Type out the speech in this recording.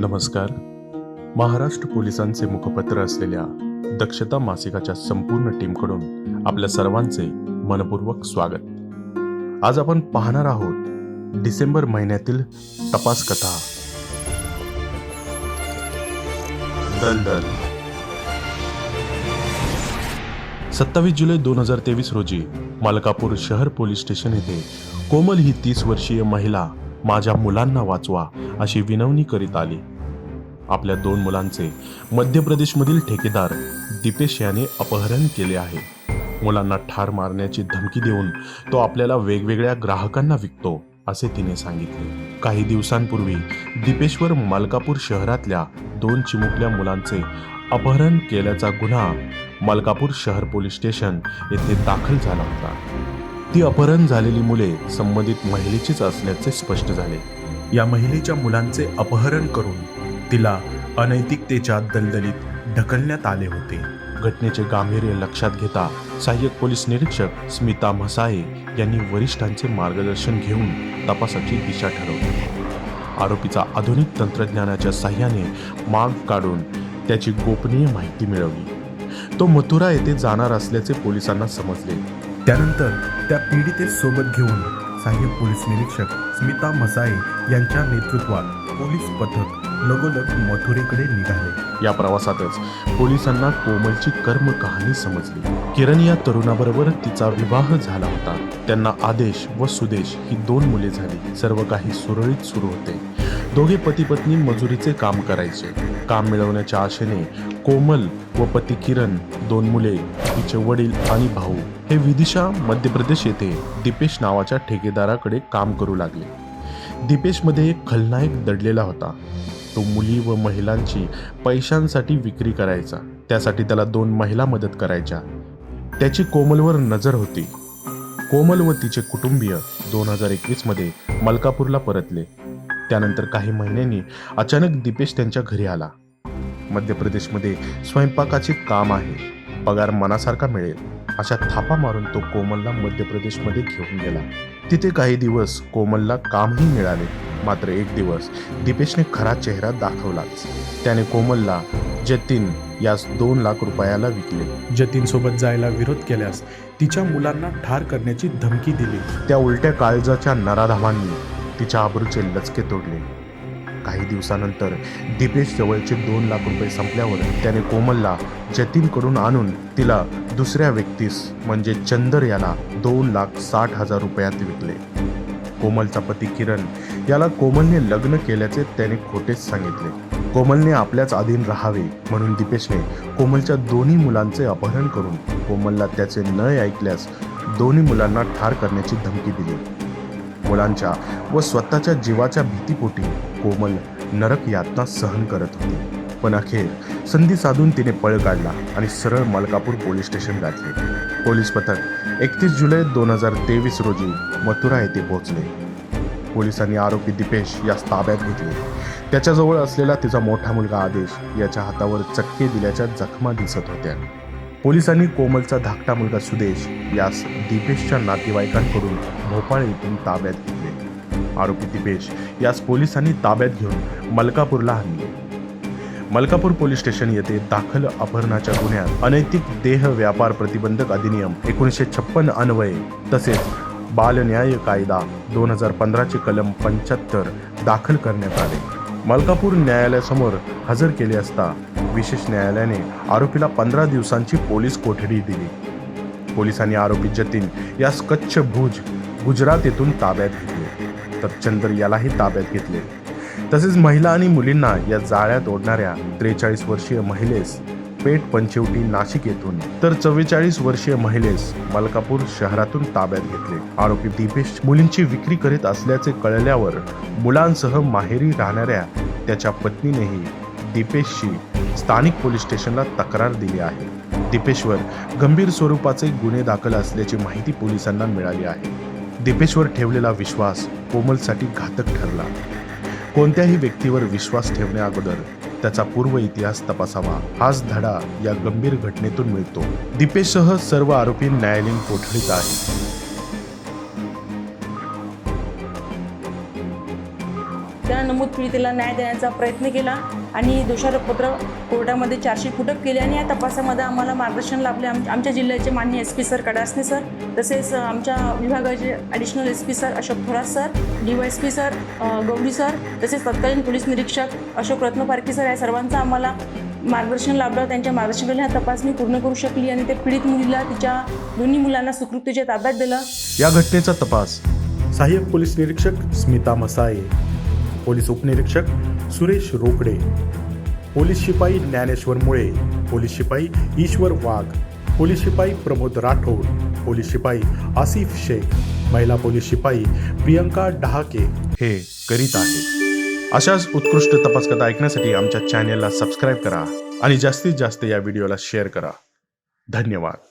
नमस्कार. महाराष्ट्र पोलिसांचे मुखपत्र असलेल्या दक्षता मासिकाच्या संपूर्ण टीमकडून आपल्या सर्वांचे मनपूर्वक स्वागत. आज आपण पाहणार आहोत डिसेंबर महिन्यातील तपास कथा. दलदल सत्तावीस जुलै दोन हजार तेवीस रोजी मलकापूर शहर पोलीस स्टेशन येथे कोमल ही तीस वर्षीय महिला माझ्या मुलांना वाचवा अशी विनवणी करीत आली. आपल्या दोन मुलांचे मध्य प्रदेशमधील ठेकेदार दिपेश याने अपहरण केले आहे. मुलांना ठार मारण्याची धमकी देऊन तो आपल्याला वेगवेगळ्या ग्राहकांना विकतो असे तिने सांगितले. काही दिवसांपूर्वी दीपेश्वर मलकापूर शहरातल्या दोन चिमुकल्या मुलांचे अपहरण केल्याचा गुन्हा मलकापूर शहर पोलीस स्टेशन येथे दाखल झाला होता. ती अपहरण झालेली मुले संबंधित महिलेचीच असल्याचे स्पष्ट झाले. या महिलेच्या मुलांचे अपहरण करून तिला अनैतिकतेच्या दलदलीत ढकलण्यात आले होते. घटनेचे गांभीर्य लक्षात घेता सहाय्यक पोलीस निरीक्षक स्मिता म्हसाळे यांनी वरिष्ठांचे मार्गदर्शन घेऊन तपासाची दिशा ठरवली. आरोपीचा आधुनिक तंत्रज्ञानाच्या साह्याने माग काढून त्याची गोपनीय माहिती मिळवली. तो मथुरा येथे जाणार असल्याचे पोलिसांना समजले. त्यानंतर त्या पीडितेसोबत घेऊन सहाय्यक पोलीस निरीक्षक स्मिता मसाई यांच्या नेतृत्वात पोलीस पथक लगोलग मथुरेकडे निघाले. या प्रवासातच पोलिसांना कोमलची कर्म कहाणी समजली. किरण या तरुणाबरोबर तिचा विवाह झाला होता. त्यांना आदेश व सुदेश ही दोन मुले झाली. सर्व काही सुरळीत सुरू होते. दोघे पती पत्नी मजुरीचे काम करायचे. काम मिळवण्याच्या आशेने कोमल व पती किरण दोन मुले तिचे वडील आणि भाऊ हे विदिशा मध्य प्रदेश येथे दीपेश नावाच्या ठेकेदाराकडे काम करू लागले. दिपेशमध्ये एक खलनायक दडलेला होता. तो मुली व महिलांची पैशांसाठी विक्री करायचा. त्यासाठी त्याला दोन महिला मदत करायच्या. त्याची कोमलवर नजर होती. कोमल व तिचे कुटुंबीय दोन हजार एकवीसमध्ये मलकापूरला परतले. त्यानंतर काही महिन्यांनी अचानक दीपेश त्यांच्या घरी आला. मध्य प्रदेशमध्ये स्वयंपाकाचे काम आहे. पगार मनासारखा मिळेल अशा थापा मारून तो कोमलला मध्य प्रदेशमध्ये घेऊन गेला. तिथे काही दिवस कोमलला कामही मिळाले मात्र एक दिवस दीपेशने खरा चेहरा दाखवलाच. त्याने कोमलला जतीन यास दोन लाख रुपयाला विकले. जतीन सोबत जायला विरोध केल्यास तिच्या मुलांना ठार करण्याची धमकी दिली. त्या उलट्या काळजाच्या नराधावांनी तिच्या आबरूचे लचके तोडले. काही दिवसानंतर दिपेश जवळचे दोन लाख रुपये संपल्यावर त्याने कोमलला जतीनकडून आणून तिला दुसऱ्या व्यक्तीस म्हणजे चंदर याला दोन लाख साठ हजार रुपयात विकले. कोमलचा पती किरण याला कोमलने लग्न केल्याचे त्याने खोटेच सांगितले. कोमलने आपल्याच अधीन राहावे म्हणून दीपेशने कोमलच्या दोन्ही मुलांचे अपहरण करून कोमलला त्याचे न ऐकल्यास दोन्ही मुलांना ठार करण्याची धमकी दिली. मुलांच्या व स्वतःच्या जीवाच्या भीतीपोटी कोमल नरक यातना सहन करत होती. पण अखेर संधी साधून तिने पळ काढला आणि सरळ मलकापूर पोलीस स्टेशन गाठले. पोलीस पथक एकतीस जुलै दोन हजार तेवीस रोजी मथुरा येथे पोहोचले. पोलिसांनी आरोपी दिपेश यास ताब्यात घेतले. त्याच्याजवळ असलेला तिचा मोठा मुलगा आदेश याच्या हातावर चक्के दिल्याच्या जखमा दिसत होत्या. पोलिसांनी कोमलचा धाकटा मुलगा सुदेश यास दीपेशच्या नातेवाईकांकडून भोपाळ येथून ताब्यात घेतले. आरोपी दीपेश यास पोलिसांनी ताब्यात घेऊन मलकापूरला आणले. मलकापूर पोलीस स्टेशन येथे दाखल अपहरणाच्या गुन्ह्यात अनैतिक देह व्यापार प्रतिबंधक अधिनियम एकोणीसशे छप्पन अन्वये तसेच बालन्याय कायदा दोन हजार पंधराचे कलम पंच्याहत्तर दाखल करण्यात आले. मलकापूर न्यायालयासमोर हजर केले असता विशेष न्यायालयाने आरोपीला पंधरा दिवसांची पोलीस कोठडी दिली. पोलिसांनी आरोपी जतीन यास कच्छ भुज गुजरात येथून ताब्यात घेतले. तर चंद्र यालाही ताब्यात घेतले. तसेच महिला आणि मुलींना या जाळ्यात ओढणाऱ्या त्रेचाळीस वर्षीय महिलेस पेठ पंचवटी नाशिक येथून तर चव्वेचाळीस वर्षीय महिलेस मलकापूर शहरातून ताब्यात घेतले. आरोपी दीपेश मुलींची विक्री करीत असल्याचे कळल्यावर मुलांसह माहेरी राहणाऱ्या त्याच्या पत्नीनेही दीपेशशी स्थानिक पोलीस स्टेशनला तक्रार दिली आहे. दीपेशवर गंभीर स्वरूपाचे गुन्हे दाखल असल्याची माहिती पोलिसांना मिळाली आहे. दीपेशवर ठेवलेला विश्वास कोमलसाठी घातक ठरला. कोणत्याही व्यक्तीवर विश्वास ठेवण्या अगोदर त्याचा पूर्व इतिहास तपासावा हाच धडा या गंभीर घटनेतून मिळतो. दीपेशसह सर्व आरोपी न्यायालयीन कोठडीत आहेत. त्या नंबर नमूद पीडितेला न्याय देण्याचा प्रयत्न केला आणि दोषारोपपत्र कोर्टामध्ये चार्जशीट फुटप केली आणि या तपासामध्ये आम्हाला मार्गदर्शन लाभले. आम आमच्या जिल्ह्याचे मान्य S P sir Kadasne sir तसेच आमच्या विभागाचे additional S P sir Ashok Thorat sir D Y S P sir Gauri sir तसेच तत्कालीन पोलीस निरीक्षक अशोक रत्नपारखी सर या सर्वांचा आम्हाला मार्गदर्शन लाभलं. त्यांच्या मार्गदर्शनाखाली हा तपास मी पूर्ण करू शकली आणि ते पीडित मुलीला तिच्या दोन्ही मुलांना सुखरूपतेच्या ताब्यात दिलं. या घटनेचा तपास. सहाय्यक पोलीस निरीक्षक स्मिता मसाये. पोलीस उपनिरीक्षक सुरेश रोकडे. पोलीस शिपाई ज्ञानेश्वर मुळे. पोलीस शिपाई ईश्वर वाघ. पोलीस शिपाई प्रमोद राठोड. पोलीस शिपाई आसिफ शेख. महिला पोलीस शिपाई प्रियंका डहाके. हे करीत आहे अशाच उत्कृष्ट तपास कथा ऐकण्यासाठी आमच्या चॅनेलला सबस्क्राईब करा आणि जास्तीत जास्त या व्हिडिओला शेअर करा. धन्यवाद.